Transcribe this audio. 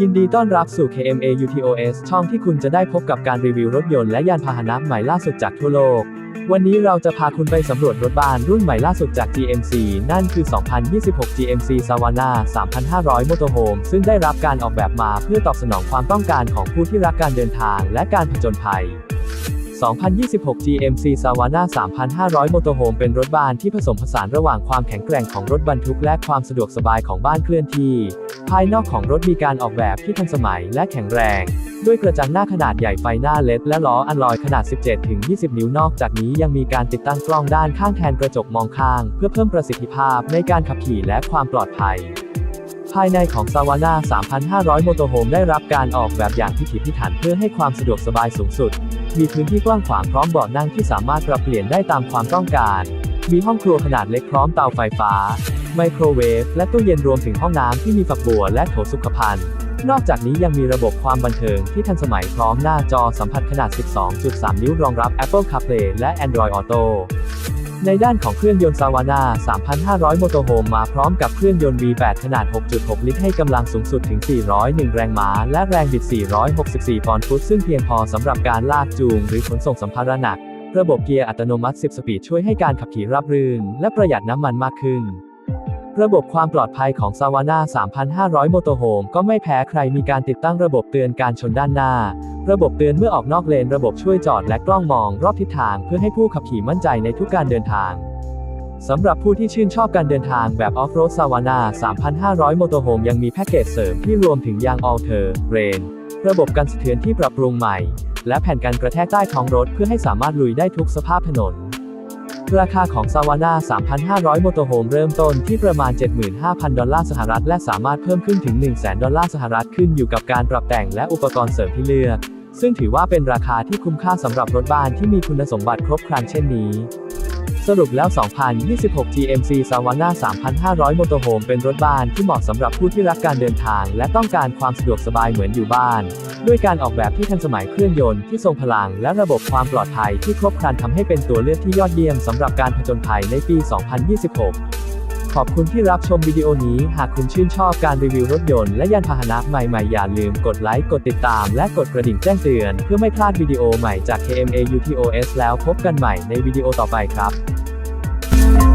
ยินดีต้อนรับสู่ KMA UTOS ช่องที่คุณจะได้พบกับการรีวิวรถยนต์และยานพาหนะใหม่ล่าสุดจากทั่วโลก วันนี้เราจะพาคุณไปสำรวจรถบ้านรุ่นใหม่ล่าสุดจาก GMC นั่นคือ 2026 GMC Savana 3,500 Motorhome ซึ่งได้รับการออกแบบมาเพื่อตอบสนองความต้องการของผู้ที่รักการเดินทางและการผจญภัย 2026 GMC Savana 3,500 Motorhome เป็นรถบ้านที่ผสมผสานระหว่างความแข็งแกร่งของรถบรรทุกและความสะดวกสบายของบ้านเคลื่อนที่ ภายนอกของรถมีการออกแบบที่ทันสมัยและแข็งแรง ด้วยกระจังหน้าขนาดใหญ่ไฟหน้าเลดและล้ออัลลอยขนาด 17-20 นิ้วนอกจากนี้ยังมีการติดตั้งกล้องด้านข้างแทนกระจกมองข้าง เพื่อเพิ่มประสิทธิภาพในการขับขี่และความปลอดภัย ภายในของ Savana 3,500 Motorhome ได้รับการออกแบบอย่างพิถีพิถันเพื่อให้ความสะดวกสบายสูงสุด มีพื้นที่กว้างขวางพร้อมเบาะนั่งที่สามารถปรับเปลี่ยนได้ตามความต้องการ มีห้องครัวขนาดเล็กพร้อมเตาไฟฟ้า ไมโครเวฟ และตู้เย็นรวมถึงห้องน้ำที่มีฝักบัวและโถสุขภัณฑ์ นอกจากนี้ยังมีระบบความบันเทิงที่ทันสมัยพร้อมหน้าจอสัมผัสขนาด 12.3 นิ้วรองรับ Apple CarPlay และ Android Auto ในด้านของเครื่องยนต์ Savana 3,500 Motorhome มาพร้อมกับเครื่องยนต์ V8 ขนาด 6.6 ลิตรให้กำลังสูงสุดถึง 401 แรงม้า และแรงบิด 464 ปอนด์ฟุต ซึ่งเพียงพอสำหรับการลากจูง หรือขนส่งสัมภาระหนัก ระบบเกียร์อัตโนมัติ 10 สปีดช่วยให้การขับขี่ราบรื่น และประหยัดน้ำมันมากขึ้น ระบบความปลอดภัยของ Savana 3,500 Motorhome ก็ไม่แพ้ใครมีการติดตั้งระบบเตือนการชนด้านหน้า ระบบเตือนเมื่อออกนอกเลน ระบบช่วยจอดและกล้องมองรอบทิศทางเพื่อให้ผู้ขับขี่มั่นใจในทุกการเดินทาง สำหรับผู้ที่ชื่นชอบการเดินทางแบบ Off-road Savana 3,500 Motorhome ยังมีแพ็กเกจเสริมที่รวมถึงยาง All Terrain ระบบกันสะเทือนที่ปรับปรุงใหม่ และแผ่นกันกระแทกใต้ท้องรถเพื่อให้สามารถลุยได้ทุกสภาพถนน ราคาของ Savana 3,500 Motorhome เริ่มต้นที่ประมาณ 75,000 ดอลลาร์สหรัฐ และสามารถเพิ่มขึ้นถึง 1,000 0ดอลลาร์สหรัฐขึ้นอยู่กับการปรับแต่งและอุปกรณ์เสริมที่เลือก ซึ่งถือว่าเป็นราคาที่คุ้มค่าสำหรับรถบ้านที่มีคุณสมบัติครบครันเช่นนี้ สรุปแล้ว 2026 GMC Savana 3,500 Motorhome เป็นรถบ้านที่เหมาะสำหรับผู้ที่รักการเดินทาง และต้องการความสะดวกสบายเหมือนอยู่บ้าน ด้วยการออกแบบที่ทันสมัยเครื่องยนต์ที่ทรงพลัง และระบบความปลอดภัยที่ครบครันทำให้เป็นตัวเลือกที่ยอดเยี่ยมสำหรับการผจญภัยในปี 2026 ขอบคุณที่รับชมวิดีโอนี้ หากคุณชื่นชอบการรีวิวรถยนต์และยานพาหนะใหม่ๆ อย่าลืมกดไลค์ กดติดตาม และกดกระดิ่งแจ้งเตือน เพื่อไม่พลาดวิดีโอใหม่จาก KMA UTOS แล้วพบกันใหม่ในวิดีโอต่อไปครับ